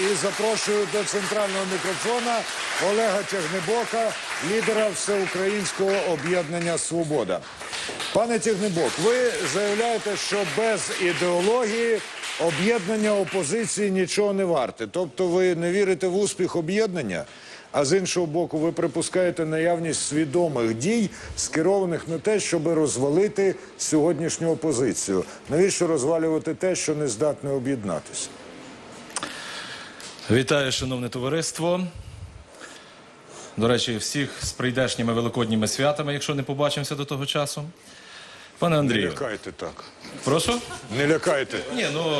і запрошую до центрального мікрофона Олега Тягнебока, лідера Всеукраїнського об'єднання Свобода. Пане Тягнебок, ви заявляєте, що без ідеології об'єднання опозиції нічого не варте. Тобто ви не вірите в успіх об'єднання, а з іншого боку, ви припускаєте наявність свідомих дій, скерованих на те, щоб розвалити сьогоднішню опозицію. Навіщо розвалювати те, що не здатне об'єднатися? Вітаю, шановне товариство. До речі, всіх з прийдешніми великодніми святами, якщо не побачимося до того часу. Пане Андрію. Не лякайте так. прошу? Не лякайте. Ні, ну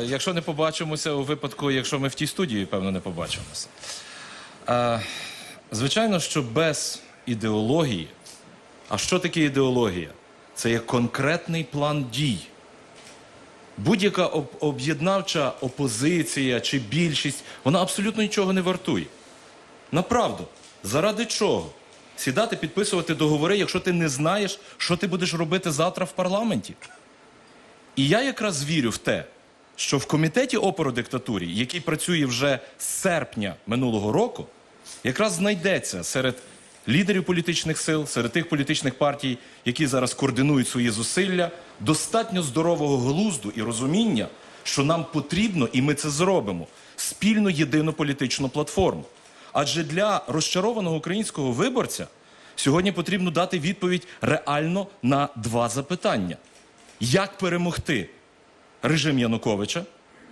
е, якщо не побачимося у випадку, якщо ми в тій студії, певно, не побачимося. Е, звичайно, що без ідеології. А що таке ідеологія? Це є конкретний план дій. Будь-яка об'єднавча опозиція чи більшість, вона абсолютно нічого не вартує. Направду, заради чого? Сідати, підписувати договори, якщо ти не знаєш, що ти будеш робити завтра в парламенті. І я якраз вірю в те, що в комітеті опору диктатурі, який працює вже з серпня минулого року, якраз знайдеться серед лідерів політичних сил, серед тих політичних партій, які зараз координують свої зусилля, достатньо здорового глузду і розуміння, що нам потрібно, і ми це зробимо, спільну єдину політичну платформу. Адже для розчарованого українського виборця сьогодні потрібно дати відповідь реально на два запитання: як перемогти режим Януковича,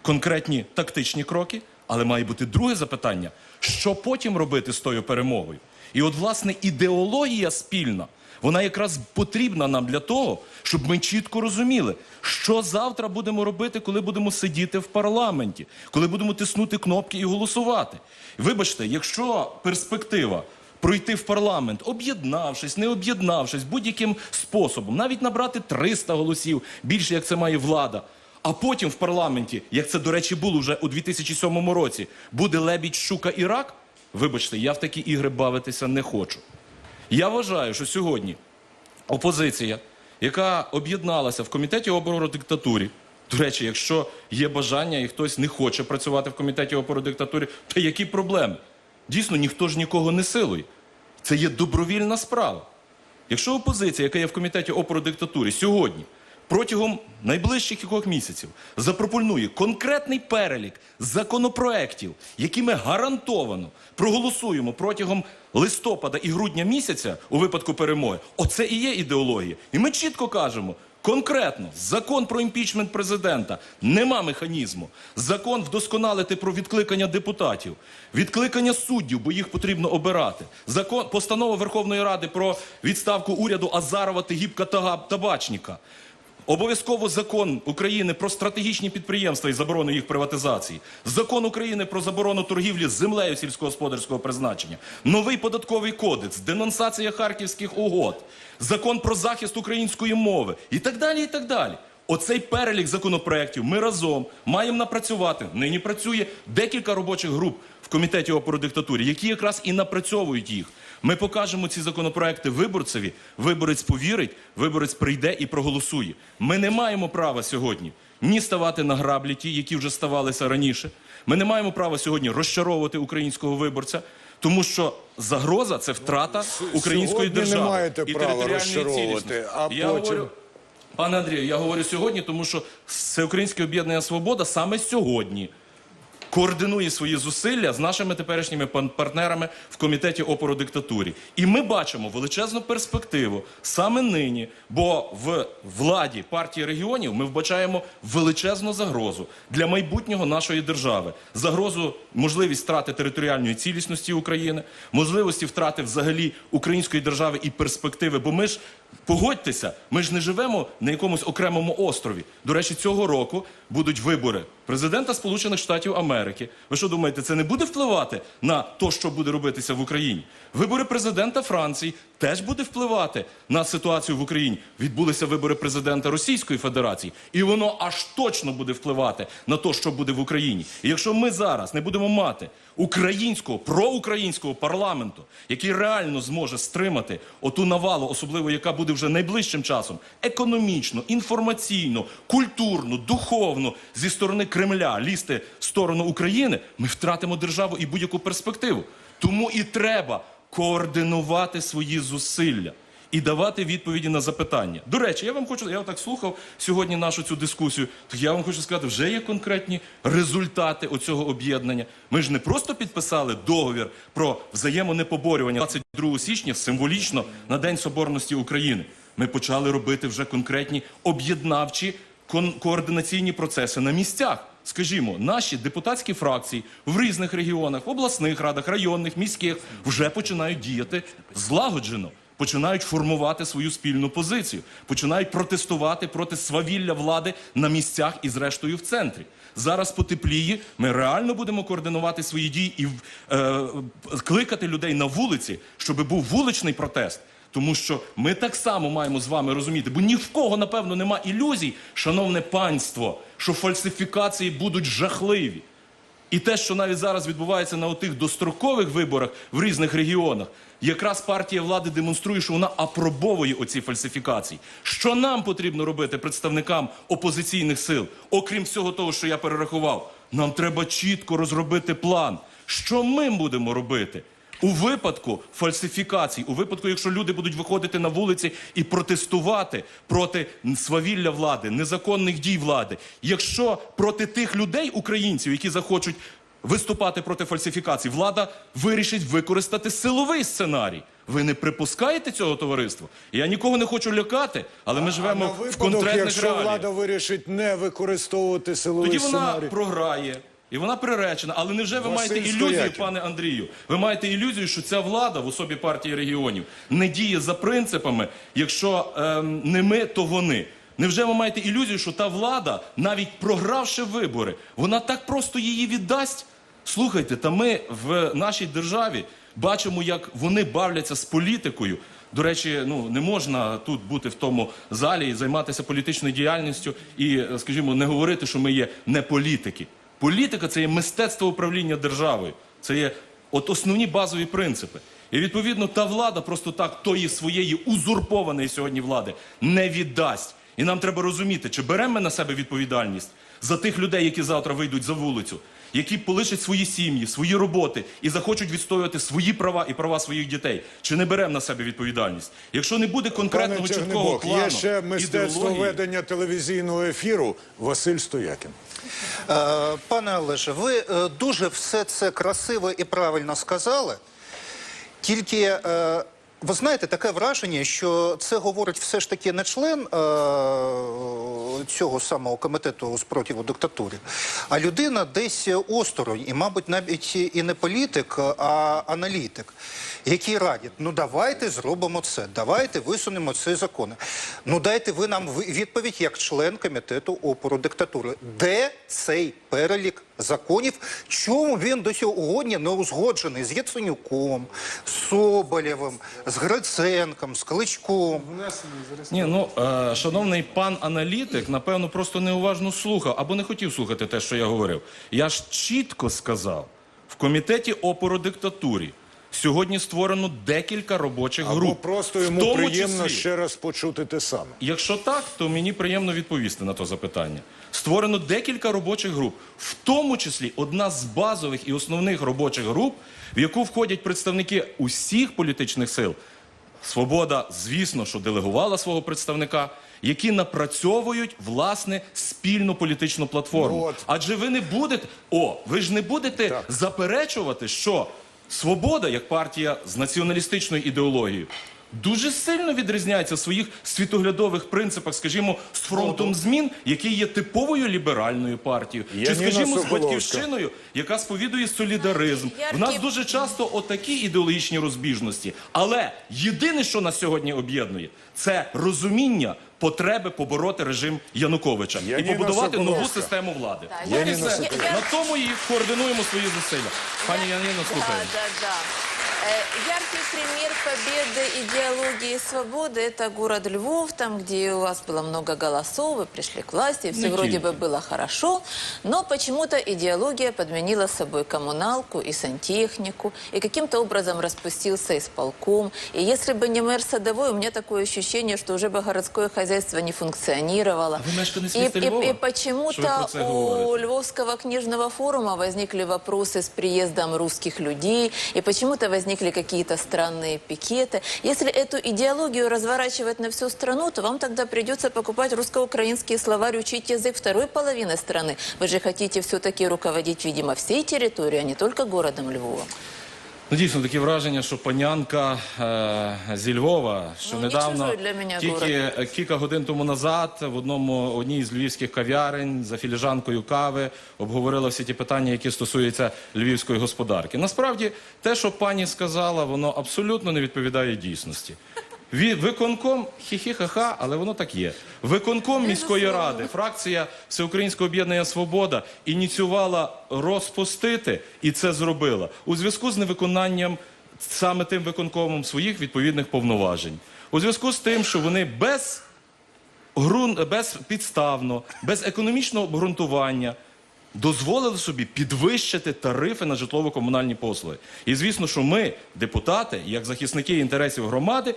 конкретні тактичні кроки, але має бути друге запитання: що потім робити з тою перемогою? І от, власне, ідеологія спільна, вона якраз потрібна нам для того, щоб ми чітко розуміли, що завтра будемо робити, коли будемо сидіти в парламенті, коли будемо тиснути кнопки і голосувати. Вибачте, якщо перспектива пройти в парламент, об'єднавшись, не об'єднавшись, будь-яким способом, навіть набрати 300 голосів, більше як це має влада. А потім в парламенті, як це, до речі, було вже у 2007 році, буде лебідь, щука і рак. Вибачте, я в такі ігри бавитися не хочу. Я вважаю, що сьогодні опозиція, яка об'єдналася в комітеті оборону диктатурі. До речі, якщо є бажання і хтось не хоче працювати в комітеті опору диктатурі, то які проблеми? Дійсно, ніхто ж нікого не силує. Це є добровільна справа. Якщо опозиція, яка є в комітеті опору диктатурі, сьогодні протягом найближчих кількох місяців запропонує конкретний перелік законопроєктів, які ми гарантовано проголосуємо протягом листопада і грудня місяця у випадку перемоги, оце і є ідеологія. І ми чітко кажемо. Конкретно, закон про імпічмент президента нема механізму. Закон вдосконалити про відкликання депутатів, відкликання суддів, бо їх потрібно обирати. Закон, постанова Верховної Ради про відставку уряду Азарова, Тигіпка та Табачніка. Обов'язково закон України про стратегічні підприємства і заборону їх приватизації, закон України про заборону торгівлі з землею сільськогосподарського призначення, новий податковий кодекс, денонсація харківських угод, закон про захист української мови і так далі. І так далі. Оцей перелік законопроєктів ми разом маємо напрацювати. Нині працює декілька робочих груп комітеті опору диктатурі, які якраз і напрацьовують їх. Ми покажемо ці законопроекти виборцеві. Виборець повірить, виборець прийде і проголосує. Ми не маємо права сьогодні ні ставати на граблі ті, які вже ставалися раніше. Ми не маємо права сьогодні розчаровувати українського виборця, тому що загроза це втрата української сьогодні не держави маєте і права розчаровувати, а Я потім- говорю, Пане Андрію, я говорю сьогодні, тому що Всеукраїнське об'єднання Свобода саме сьогодні координує свої зусилля з нашими теперішніми партнерами в комітеті опору диктатурі. І ми бачимо величезну перспективу саме нині, бо в владі партії регіонів ми вбачаємо величезну загрозу для майбутнього нашої держави, загрозу можливість втрати територіальної цілісності України, можливості втрати взагалі української держави і перспективи. Бо ми ж погодьтеся, ми ж не живемо на якомусь окремому острові. До речі, цього року будуть вибори президента Сполучених Штатів Америки. Ви що думаєте, це не буде впливати на те, що буде робитися в Україні? Вибори президента Франції теж буде впливати на ситуацію в Україні. Відбулися вибори президента Російської Федерації, і воно аж точно буде впливати на те, що буде в Україні. І якщо ми зараз не будемо мати українського проукраїнського парламенту, який реально зможе стримати оту навалу, особливо яка буде вже найближчим часом економічно, інформаційно, культурно, духовно зі сторони Кремля лізти в сторону України, ми втратимо державу і будь-яку перспективу. Тому і треба координувати свої зусилля і давати відповіді на запитання. До речі, я вам хочу, я так слухав сьогодні нашу цю дискусію. То я вам хочу сказати, вже є конкретні результати оцього об'єднання. Ми ж не просто підписали договір про взаємонепоборювання 22 січня символічно на День Соборності України. Ми почали робити вже конкретні об'єднавчі координаційні процеси на місцях. Скажімо, наші депутатські фракції в різних регіонах, обласних радах, районних, міських вже починають діяти злагоджено, починають формувати свою спільну позицію, починають протестувати проти свавілля влади на місцях і, зрештою, в центрі. Зараз потепліє. Ми реально будемо координувати свої дії і е, кликати людей на вулиці, щоб був вуличний протест. Тому що ми так само маємо з вами розуміти, бо ні в кого, напевно, нема ілюзій, шановне панство, що фальсифікації будуть жахливі. І те, що навіть зараз відбувається на отих дострокових виборах в різних регіонах, якраз партія влади демонструє, що вона апробовує оці фальсифікації. Що нам потрібно робити представникам опозиційних сил, окрім всього того, що я перерахував, нам треба чітко розробити план, що ми будемо робити. У випадку фальсифікацій, у випадку, якщо люди будуть виходити на вулиці і протестувати проти свавілля влади, незаконних дій влади, якщо проти тих людей, українців, які захочуть виступати проти фальсифікацій, влада вирішить використати силовий сценарій. Ви не припускаєте цього товариства? Я нікого не хочу лякати, але ми А живемо на в випадок, конкретних якщо реаліях. влада вирішить не використовувати силовий Тоді вона сценарій. програє. І вона приречена, але невже ви Василь маєте ілюзію, Стоякін. пане Андрію? Ви маєте ілюзію, що ця влада в особі партії регіонів не діє за принципами, якщо ем, не ми, то вони. Невже ви маєте ілюзію, що та влада, навіть програвши вибори, вона так просто її віддасть? Слухайте, та ми в нашій державі бачимо, як вони бавляться з політикою. До речі, ну не можна тут бути в тому залі і займатися політичною діяльністю і, е, скажімо, не говорити, що ми є не політики. Політика це є мистецтво управління державою. Це є от основні базові принципи. І відповідно та влада просто так тої своєї узурпованої сьогодні влади не віддасть. І нам треба розуміти, чи беремо ми на себе відповідальність за тих людей, які завтра вийдуть за вулицю, які полишать свої сім'ї, свої роботи і захочуть відстоювати свої права і права своїх дітей. Чи не беремо на себе відповідальність? Якщо не буде конкретного Пане чіткого плану, є ще мистецтво ідеології, ведення телевізійного ефіру Василь Стоякін. Е, Пане Олеже, ви е, дуже все це красиво і правильно сказали. Тільки е, ви знаєте, таке враження, що це говорить все ж таки не член е, цього самого комітету спротиву диктатури, а людина десь осторонь, і, мабуть, навіть і не політик, а аналітик, який радить: ну давайте зробимо це, давайте висунемо ці закони. Ну дайте ви нам відповідь як член комітету опору диктатури. Де цей перелік законів? Чому він до сьогодні не узгоджений з Яценюком, з Соболєвим, з Гриценком, з Кличком? Ні, ну е, шановний пан аналітик, напевно, просто неуважно слухав або не хотів слухати те, що я говорив. Я ж чітко сказав, в комітеті опору диктатурі сьогодні створено декілька робочих Або груп. просто в йому тому приємно числі, ще раз почути те саме. Якщо так, то мені приємно відповісти на то запитання. Створено декілька робочих груп, в тому числі одна з базових і основних робочих груп, в яку входять представники усіх політичних сил. Свобода, звісно, що делегувала свого представника, які напрацьовують власне спільну політичну платформу. Ну. Адже ви не будете, о, ви ж не будете Так. заперечувати, що свобода, як партія з націоналістичною ідеологією, дуже сильно відрізняється в своїх світоглядових принципах, скажімо, з фронтом змін, який є типовою ліберальною партією, чи, скажімо, з батьківщиною, яка сповідує солідаризм. В нас дуже часто отакі ідеологічні розбіжності. Але єдине, що нас сьогодні об'єднує, це розуміння потреби побороти режим Януковича і побудувати нову систему влади. Яніна все. Соколовська. На тому і координуємо свої зусилля. Пані Яніно, слухаю. Да, да, да. Э, Яркий пример победы идеологии свободы – это город Львов, там, где у вас было много голосов, вы пришли к власти, все Не вроде бы было хорошо, но почему-то идеология подменила собой коммуналку и сантехнику, и каким-то образом распустился исполком. И если бы не мэр Садовой, у меня такое ощущение, что уже бы городское хозяйство не функционировало. А и, и- и почему-то у? Львовского книжного форума возникли вопросы с приездом русских людей, и почему-то возникли какие-то странные пикеты. Если эту идеологию разворачивать на всю страну, то вам тогда придется покупать русско-украинский словарь, учить язык второй половины страны. Вы же хотите все-таки руководить, видимо, всей территорией, а не только городом Львова. Ну, дійсно, таке враження, що панянка е, зі Львова, що Ну, не недавно, чужой для мене тільки город. е, кілька годин тому назад, в одному одній з львівських кав'ярень за філіжанкою кави обговорила всі ті питання, які стосуються львівської господарки. Насправді, те, що пані сказала, воно абсолютно не відповідає дійсності. Виконком хі-хі-ха-ха, але воно так є. Виконком міської ради, фракція Всеукраїнського об'єднання Свобода ініціювала розпустити і це зробила у зв'язку з невиконанням саме тим виконкомом своїх відповідних повноважень. У зв'язку з тим, що вони без грун безпідставно, без економічного обґрунтування дозволили собі підвищити тарифи на житлово-комунальні послуги. І звісно, що ми, депутати, як захисники інтересів громади,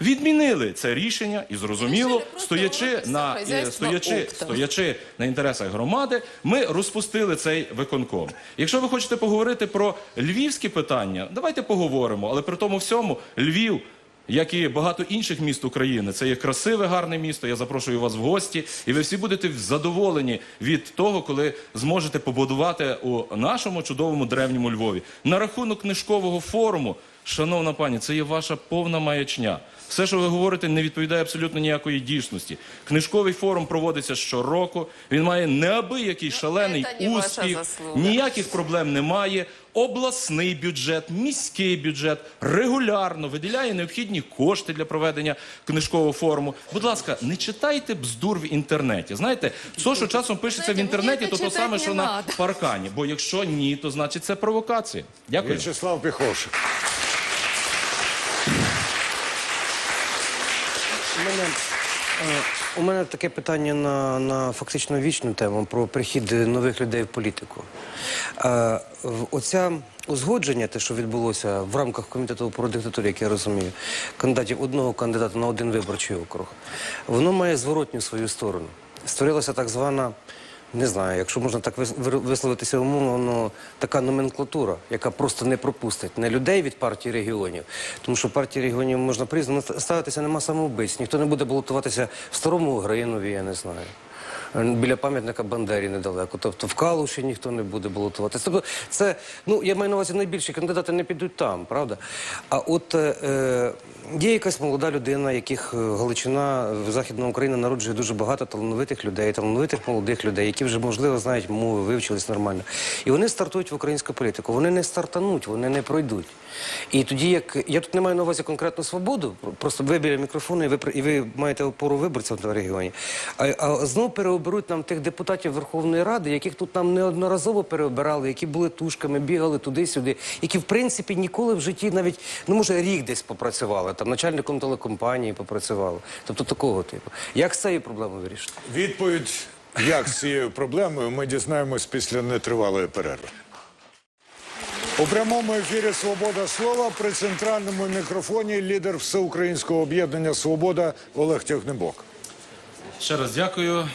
відмінили це рішення і зрозуміло, стоячи на е, стоячи, стоячи на інтересах громади, ми розпустили цей виконком. Якщо ви хочете поговорити про львівські питання, давайте поговоримо. Але при тому всьому Львів. Як і багато інших міст України, це є красиве, гарне місто. Я запрошую вас в гості, і ви всі будете задоволені від того, коли зможете побудувати у нашому чудовому древньому Львові. На рахунок книжкового форуму, шановна пані, це є ваша повна маячня. Все, що ви говорите, не відповідає абсолютно ніякої дійсності. Книжковий форум проводиться щороку. Він має неабиякий шалений це не успіх. Ніяких проблем немає. Обласний бюджет, міський бюджет регулярно виділяє необхідні кошти для проведення книжкового форуму. Будь ласка, не читайте бздур в інтернеті. Знаєте, все, що часом пишеться в інтернеті, то то саме, що на паркані. Бо якщо ні, то значить це провокація. Дякую. В'ячеслав Піховшик. Мене, е, у мене таке питання на, на фактично вічну тему про прихід нових людей в політику. Е, Оця узгодження, те, що відбулося в рамках комітету про диктатуру, як я розумію, кандидатів одного кандидата на один виборчий округ, воно має зворотню свою сторону. Створилася так звана. Не знаю, якщо можна так вис- висловитися умовно, ну, така номенклатура, яка просто не пропустить не людей від партії регіонів, тому що партії регіонів можна по-різному ставитися, нема самовбивць. Ніхто не буде балотуватися в старому Гринові, я не знаю. Біля пам'ятника Бандері недалеко. Тобто в Калуші ніхто не буде балотуватися. Тобто це, ну я маю на увазі найбільші кандидати не підуть там, правда? А от е, е, є якась молода людина, яких е, Галичина Західна Україна народжує дуже багато талановитих людей, талановитих молодих людей, які вже можливо знають мови, вивчились нормально. І вони стартують в українську політику. Вони не стартануть, вони не пройдуть. І тоді, як я тут не маю на увазі конкретну свободу, просто ви біля мікрофону, і ви і ви маєте опору виборців в регіоні. А, а знову переоберуть нам тих депутатів Верховної Ради, яких тут нам неодноразово переобирали, які були тушками, бігали туди-сюди, які в принципі ніколи в житті навіть ну може рік десь попрацювали, там начальником телекомпанії попрацювали. Тобто такого типу. Як з цією проблемою вирішити? Відповідь, як з цією проблемою, ми дізнаємось після нетривалої перерви. У прямому ефірі Свобода слова при центральному мікрофоні лідер всеукраїнського об'єднання Свобода Олег Тягнебок. Ще раз дякую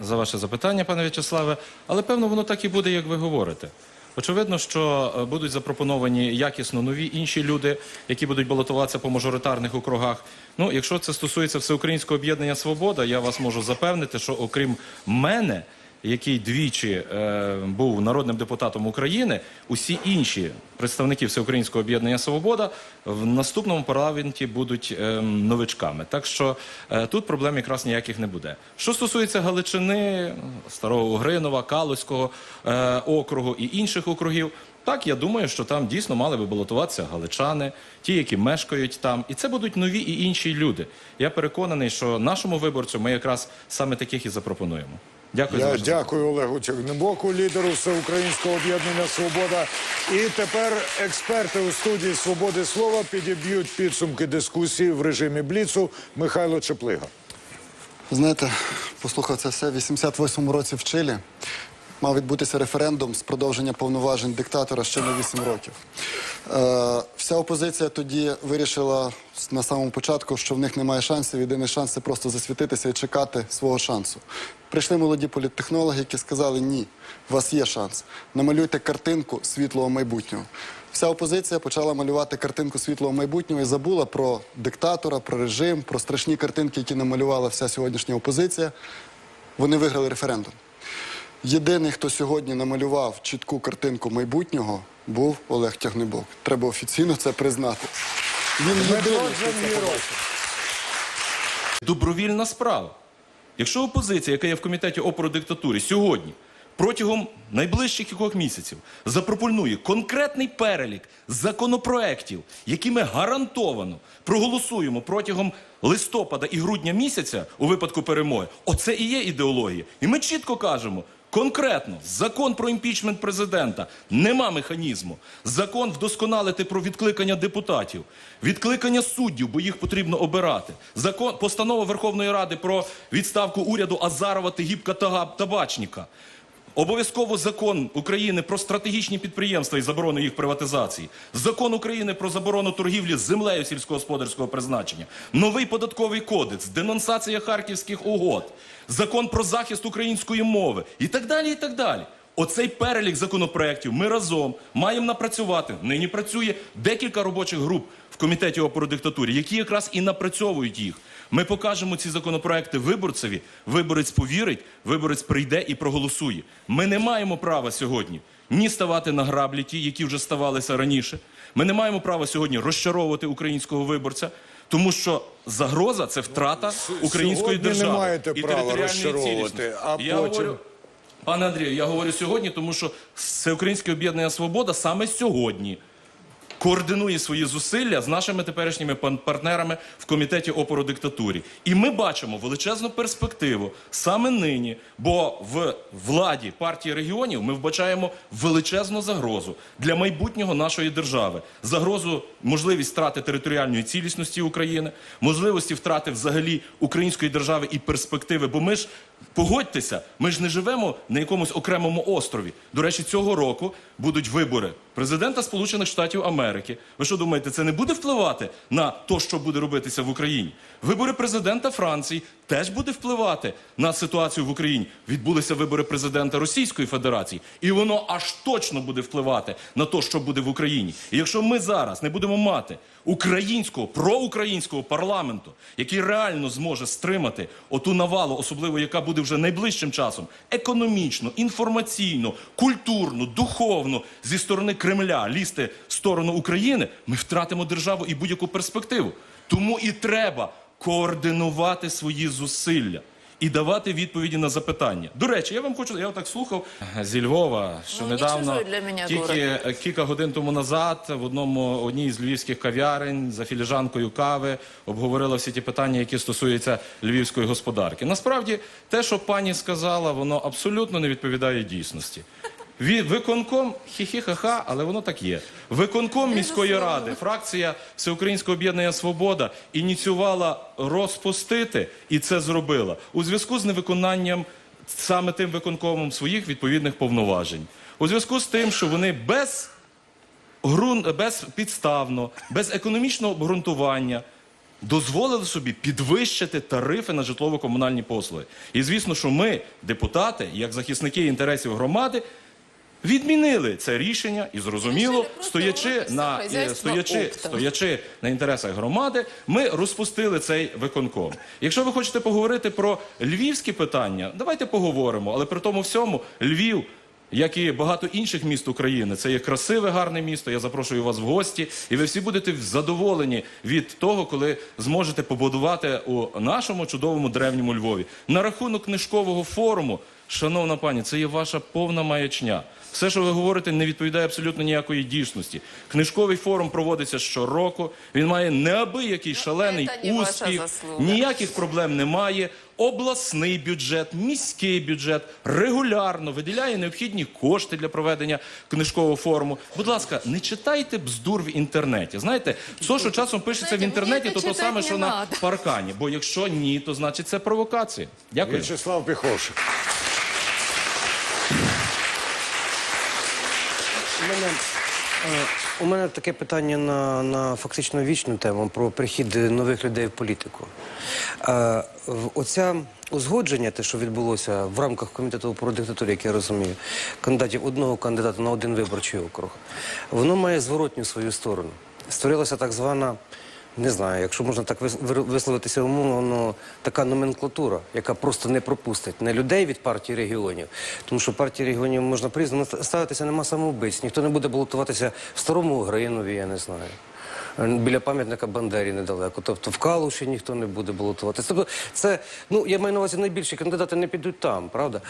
за ваше запитання, пане В'ячеславе. Але певно воно так і буде, як ви говорите. Очевидно, що е, будуть запропоновані якісно нові інші люди, які будуть балотуватися по мажоритарних округах. Ну, якщо це стосується всеукраїнського об'єднання Свобода, я вас можу запевнити, що окрім мене, який двічі е, був народним депутатом України, усі інші представники всеукраїнського об'єднання Свобода в наступному парламенті будуть е, новичками. Так що е, тут проблем якраз ніяких не буде. Що стосується Галичини, Старого Угринова, Калузького е, округу і інших округів. Так, я думаю, що там дійсно мали би балотуватися галичани, ті, які мешкають там, і це будуть нові і інші люди. Я переконаний, що нашому виборцю ми якраз саме таких і запропонуємо. Дякую Я дякую Олегу Тягнебоку, лідеру Всеукраїнського об'єднання Свобода. І тепер експерти у студії Свободи Слова підіб'ють підсумки дискусії в режимі Бліцу. Михайло Чеплига. Знаєте, послухав це все в 88-му році в Чилі. Мав відбутися референдум з продовження повноважень диктатора ще на 8 років. Е, вся опозиція тоді вирішила на самому початку, що в них немає шансів. Єдиний шанс це просто засвітитися і чекати свого шансу. Прийшли молоді політтехнологи, які сказали: ні, у вас є шанс. Намалюйте картинку світлого майбутнього. Вся опозиція почала малювати картинку світлого майбутнього і забула про диктатора, про режим, про страшні картинки, які намалювала вся сьогоднішня опозиція. Вони виграли референдум. Єдиний, хто сьогодні намалював чітку картинку майбутнього, був Олег Тягнебок. Треба офіційно це признати. Він єдиний, хто це побачив. добровільна справа. Якщо опозиція, яка є в комітеті опору диктатурі, сьогодні протягом найближчих кількох місяців запропонує конкретний перелік законопроєктів, які ми гарантовано проголосуємо протягом листопада і грудня місяця у випадку перемоги, оце і є ідеологія. І ми чітко кажемо. Конкретно, закон про імпічмент президента нема механізму. Закон вдосконалити про відкликання депутатів, відкликання суддів, бо їх потрібно обирати. Закон, постанова Верховної Ради про відставку уряду Азарова, Тигіпка та Табачніка. Обов'язково закон України про стратегічні підприємства і заборону їх приватизації, закон України про заборону торгівлі з землею сільськогосподарського призначення, новий податковий кодекс, денонсація харківських угод, закон про захист української мови і так далі. І так далі. Оцей перелік законопроєктів ми разом маємо напрацювати. Нині працює декілька робочих груп в комітеті опору диктатурі, які якраз і напрацьовують їх. Ми покажемо ці законопроекти виборцеві. Виборець повірить, виборець прийде і проголосує. Ми не маємо права сьогодні ні ставати на граблі, ті, які вже ставалися раніше. Ми не маємо права сьогодні розчаровувати українського виборця, тому що загроза це втрата української Сьогодні не держави маєте і права розчаровувати, а Я потім- говорю, Пане Андрію, я говорю сьогодні, тому що Всеукраїнське об'єднання Свобода саме сьогодні координує свої зусилля з нашими теперішніми партнерами в комітеті опору диктатурі. І ми бачимо величезну перспективу саме нині, бо в владі партії регіонів ми вбачаємо величезну загрозу для майбутнього нашої держави. Загрозу можливість втрати територіальної цілісності України, можливості втрати взагалі української держави і перспективи. Бо ми ж погодьтеся, ми ж не живемо на якомусь окремому острові. До речі, цього року будуть вибори президента Сполучених Штатів Америки. Ви що думаєте, це не буде впливати на те, що буде робитися в Україні? Вибори президента Франції теж буде впливати на ситуацію в Україні. Відбулися вибори президента Російської Федерації, і воно аж точно буде впливати на те, що буде в Україні. І якщо ми зараз не будемо мати українського проукраїнського парламенту, який реально зможе стримати оту навалу, особливо яка буде вже найближчим часом, економічно, інформаційно, культурно, духовно зі сторони Кремля лізти в сторону України, ми втратимо державу і будь-яку перспективу. Тому і треба координувати свої зусилля. І давати відповіді на запитання. До речі, я вам хочу, я так слухав зі Львова, що Ну, недавно для мене тільки город. Е, Кілька годин тому назад в одному одній з львівських кав'ярень за філіжанкою кави обговорила всі ті питання, які стосуються львівської господарки. Насправді, те, що пані сказала, воно абсолютно не відповідає дійсності. Виконком хі-хі-ха-ха, але воно так є. Виконком міської ради, фракція Всеукраїнського об'єднання Свобода ініціювала розпустити і це зробила у зв'язку з невиконанням саме тим виконкомом своїх відповідних повноважень. У зв'язку з тим, що вони без грун безпідставно, без економічного обґрунтування дозволили собі підвищити тарифи на житлово-комунальні послуги. І звісно, що ми, депутати, як захисники інтересів громади, відмінили це рішення і зрозуміло, стоячи на е, стоячи, стоячи на інтересах громади, ми розпустили цей виконком. Якщо ви хочете поговорити про львівські питання, давайте поговоримо. Але при тому всьому Львів. Як і багато інших міст України, це є красиве, гарне місто. Я запрошую вас в гості, і ви всі будете задоволені від того, коли зможете побудувати у нашому чудовому древньому Львові. На рахунок книжкового форуму, шановна пані, це є ваша повна маячня. Все, що ви говорите, не відповідає абсолютно ніякої дійсності. Книжковий форум проводиться щороку. Він має неабиякий шалений не успіх. Ніяких проблем немає. Обласний бюджет, міський бюджет регулярно виділяє необхідні кошти для проведення книжкового форуму. Будь ласка, не читайте бздур в інтернеті. Знаєте, все, що часом пишеться в інтернеті, то то саме, що на паркані. Бо якщо ні, то значить це провокація. Дякую. В'ячеслав Піховшик. Мене, е, у мене таке питання на, на фактично вічну тему про прихід нових людей в політику. Е, Оця узгодження, те, що відбулося в рамках комітету про диктатуру, як я розумію, кандидатів одного кандидата на один виборчий округ, воно має зворотню свою сторону. Створилася так звана. Не знаю, якщо можна так вис- висловитися умовно, ну, така номенклатура, яка просто не пропустить не людей від партії регіонів, тому що партії регіонів можна по-різному ставитися, нема самовбивць. Ніхто не буде балотуватися в старому Гринові, я не знаю. Біля пам'ятника Бандері недалеко. Тобто в Калуші ніхто не буде балотуватися. Тобто це, ну я маю на увазі найбільші кандидати не підуть там, правда?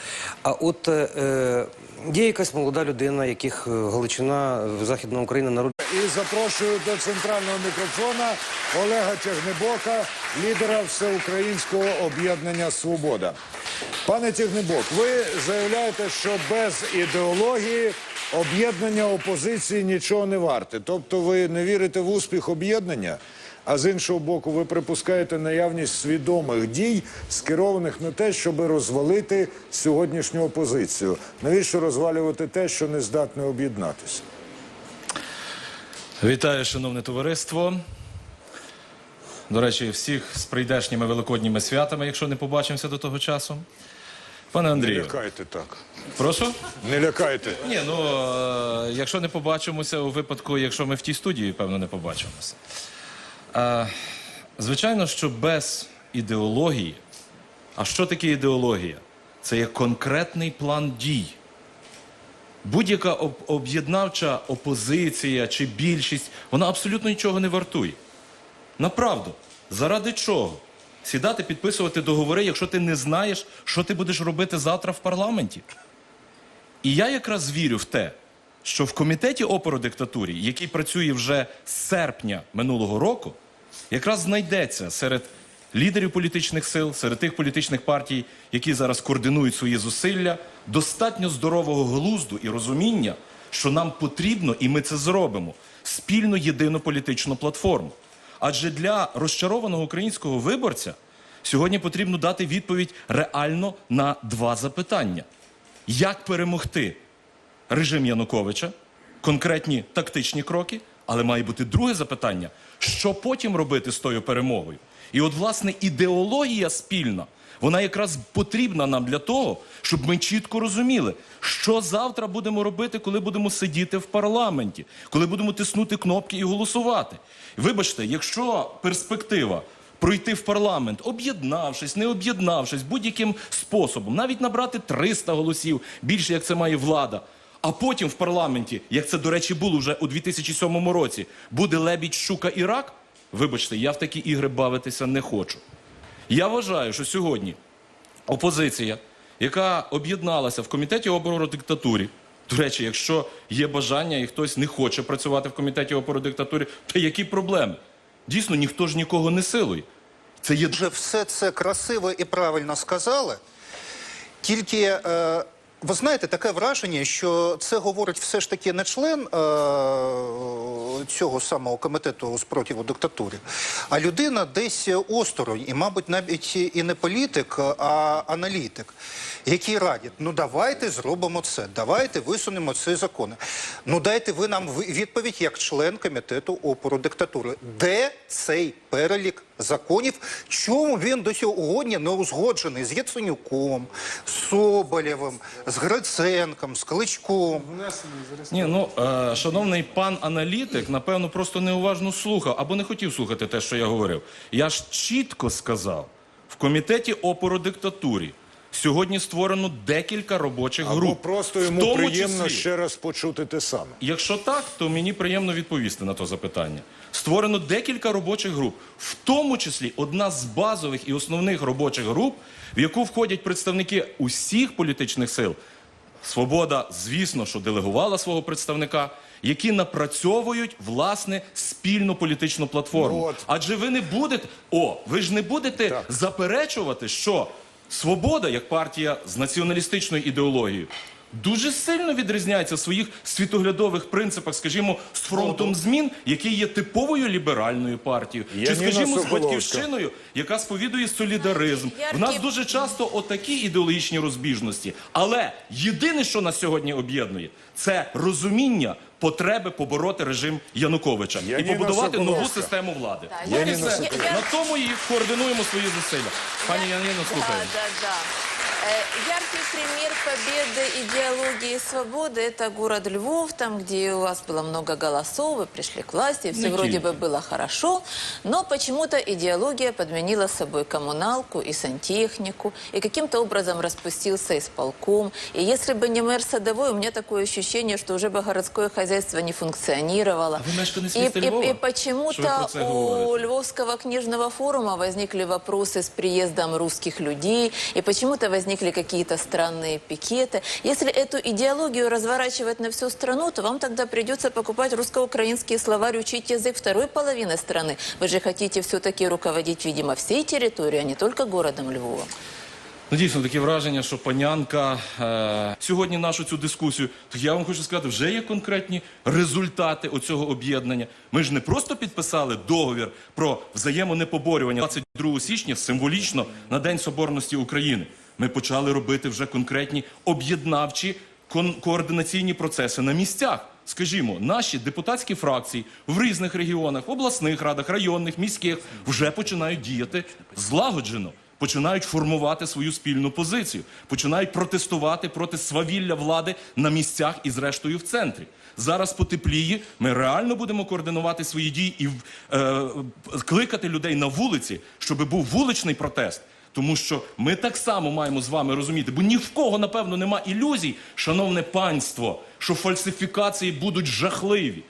А от е, е, є якась молода людина, яких е, Галичина Західна Україна народила. І запрошую до центрального мікрофона Олега Тягнебока, лідера Всеукраїнського об'єднання Свобода. Пане Тягнебок, ви заявляєте, що без ідеології об'єднання опозиції нічого не варте. Тобто ви не вірите в успіх об'єднання, а з іншого боку, ви припускаєте наявність свідомих дій, скерованих на те, щоб розвалити сьогоднішню опозицію. Навіщо розвалювати те, що не здатне об'єднатися? Вітаю, шановне товариство. До речі, всіх з прийдешніми великодніми святами, якщо не побачимося до того часу. Пане Андрію, Не лякайте так. прошу. Не лякайте. Ні, ну е, якщо не побачимося у випадку, якщо ми в тій студії, певно, не побачимося. Е, звичайно, що без ідеології, а що таке ідеологія? Це є конкретний план дій. Будь-яка об- об'єднавча опозиція чи більшість, вона абсолютно нічого не вартує. Направду, заради чого? Сідати, підписувати договори, якщо ти не знаєш, що ти будеш робити завтра в парламенті. І я якраз вірю в те, що в комітеті опору диктатурі, який працює вже з серпня минулого року, якраз знайдеться серед лідерів політичних сил, серед тих політичних партій, які зараз координують свої зусилля, достатньо здорового глузду і розуміння, що нам потрібно, і ми це зробимо, спільну єдину політичну платформу. Адже для розчарованого українського виборця сьогодні потрібно дати відповідь реально на два запитання як перемогти режим Януковича, конкретні тактичні кроки, але має бути друге запитання: що потім робити з тою перемогою? І от, власне, ідеологія спільна, вона якраз потрібна нам для того, щоб ми чітко розуміли, що завтра будемо робити, коли будемо сидіти в парламенті, коли будемо тиснути кнопки і голосувати. Вибачте, якщо перспектива пройти в парламент, об'єднавшись, не об'єднавшись, будь-яким способом, навіть набрати 300 голосів, більше як це має влада. А потім в парламенті, як це, до речі, було вже у 2007 році, буде лебідь, щука і рак. Вибачте, я в такі ігри бавитися не хочу. Я вважаю, що сьогодні опозиція, яка об'єдналася в комітеті оборону диктатурі. До речі, якщо є бажання і хтось не хоче працювати в комітеті опору диктатурі, то які проблеми? Дійсно, ніхто ж нікого не силує. Це є Вже все це красиво і правильно сказали. Тільки, е, ви знаєте, таке враження, що це говорить все ж таки не член е, цього самого комітету спротиву диктатури, а людина десь осторонь, і, мабуть, навіть і не політик, а аналітик, який радить, ну давайте зробимо це, давайте висунемо ці закони. Ну дайте ви нам відповідь як член комітету опору диктатури. Де цей перелік законів? Чому він до сьогодні не узгоджений з Яценюком, з Соболєвим, з Гриценком, з Кличком? Ні, ну е, шановний пан аналітик, напевно, просто неуважно слухав або не хотів слухати те, що я говорив. Я ж чітко сказав, в комітеті опору диктатурі сьогодні створено декілька робочих Або груп. просто В йому тому приємно числі- ще раз почути те саме. Якщо так, то мені приємно відповісти на то запитання. Створено декілька робочих груп, в тому числі одна з базових і основних робочих груп, в яку входять представники усіх політичних сил, Свобода, звісно, що делегувала свого представника, які напрацьовують власне спільну політичну платформу. Ну от. Адже ви не будете, о, ви ж не будете заперечувати, що свобода, як партія з націоналістичною ідеологією, дуже сильно відрізняється в своїх світоглядових принципах, скажімо, з фронтом змін, який є типовою ліберальною партією, чи Яніна скажімо, з Соколовська. батьківщиною, яка сповідує солідаризм. В нас дуже часто отакі ідеологічні розбіжності. Але єдине, що нас сьогодні об'єднує, це розуміння потреби побороти режим Януковича і Яніна побудувати нову Соколовська. систему влади. Так, От Яніна все. Соколовська. Я- На тому і координуємо свої зусилля. Пані Яніно, слухаю. Да, да, да. Яркий пример победы идеологии свободы – это город Львов, там, где у вас было много голосов, вы пришли к власти, и все Не вроде бы было хорошо, но почему-то идеология подменила собой коммуналку и сантехнику, и каким-то образом распустился исполком. И если бы не мэр Садовой, у меня такое ощущение, что уже бы городское хозяйство не функционировало. А и, и- и почему-то у? Львовского книжного форума возникли вопросы с приездом русских людей, и почему-то возникли какие-то странные пикеты. Если эту идеологию разворачивать на всю страну, то вам тогда придется покупать русско-украинский словарь, учить язык второй половины страны. Вы же хотите все-таки руководить, видимо, всей территорией, а не только городом Львова. Ну, дійсно, таке враження, що панянка е, сьогодні нашу цю дискусію. То я вам хочу сказати, вже є конкретні результати оцього об'єднання. Ми ж не просто підписали договір про взаємонепоборювання 22 січня символічно на День Соборності України. Ми почали робити вже конкретні об'єднавчі координаційні процеси на місцях. Скажімо, наші депутатські фракції в різних регіонах, обласних радах, районних, міських вже починають діяти злагоджено починають формувати свою спільну позицію, починають протестувати проти свавілля влади на місцях і, зрештою, в центрі. Зараз потепліє, ми реально будемо координувати свої дії і е, кликати людей на вулиці, щоб був вуличний протест. Тому що ми так само маємо з вами розуміти, бо ні в кого, напевно, нема ілюзій, шановне панство, що фальсифікації будуть жахливі.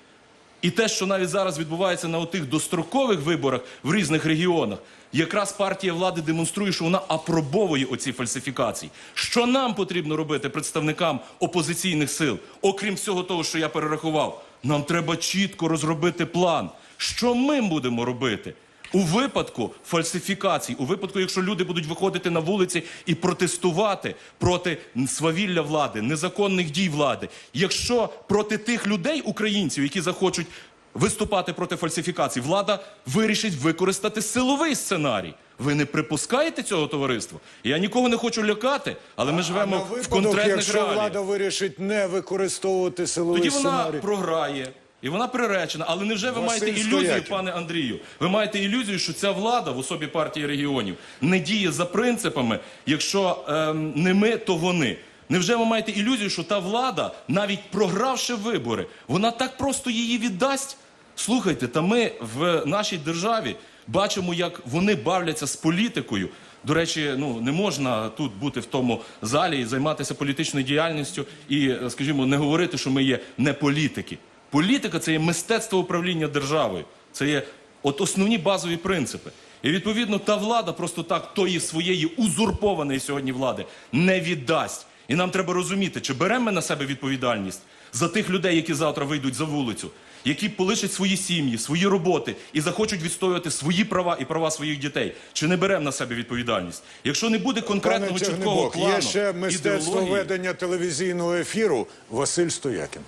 І те, що навіть зараз відбувається на отих дострокових виборах в різних регіонах, якраз партія влади демонструє, що вона апробовує оці фальсифікації. Що нам потрібно робити представникам опозиційних сил, окрім всього того, що я перерахував, нам треба чітко розробити план, що ми будемо робити. У випадку фальсифікацій, у випадку, якщо люди будуть виходити на вулиці і протестувати проти свавілля влади, незаконних дій влади, якщо проти тих людей, українців, які захочуть виступати проти фальсифікацій, влада вирішить використати силовий сценарій. Ви не припускаєте цього товариства? Я нікого не хочу лякати, але ми живемо на в випадок, конкретних якщо реаліях. влада вирішить не використовувати силовий Тоді вона сценарій. програє. І вона приречена, але невже ви Василь маєте ілюзію, пане Андрію? Ви маєте ілюзію, що ця влада в особі партії регіонів не діє за принципами, якщо ем, не ми, то вони. Невже ви маєте ілюзію, що та влада, навіть програвши вибори, вона так просто її віддасть? Слухайте, та ми в нашій державі бачимо, як вони бавляться з політикою. До речі, ну не можна тут бути в тому залі і займатися політичною діяльністю і, е, скажімо, не говорити, що ми є не політики. Політика це є мистецтво управління державою. Це є от основні базові принципи. І відповідно та влада просто так тої своєї узурпованої сьогодні влади не віддасть. І нам треба розуміти, чи беремо ми на себе відповідальність за тих людей, які завтра вийдуть за вулицю, які полишать свої сім'ї, свої роботи і захочуть відстоювати свої права і права своїх дітей. Чи не беремо на себе відповідальність? Якщо не буде конкретного Пане чіткого плану, є ще мистецтво ідеології, ведення телевізійного ефіру Василь Стоякін.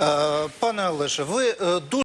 Е, Пане Олеже, ви е, дуже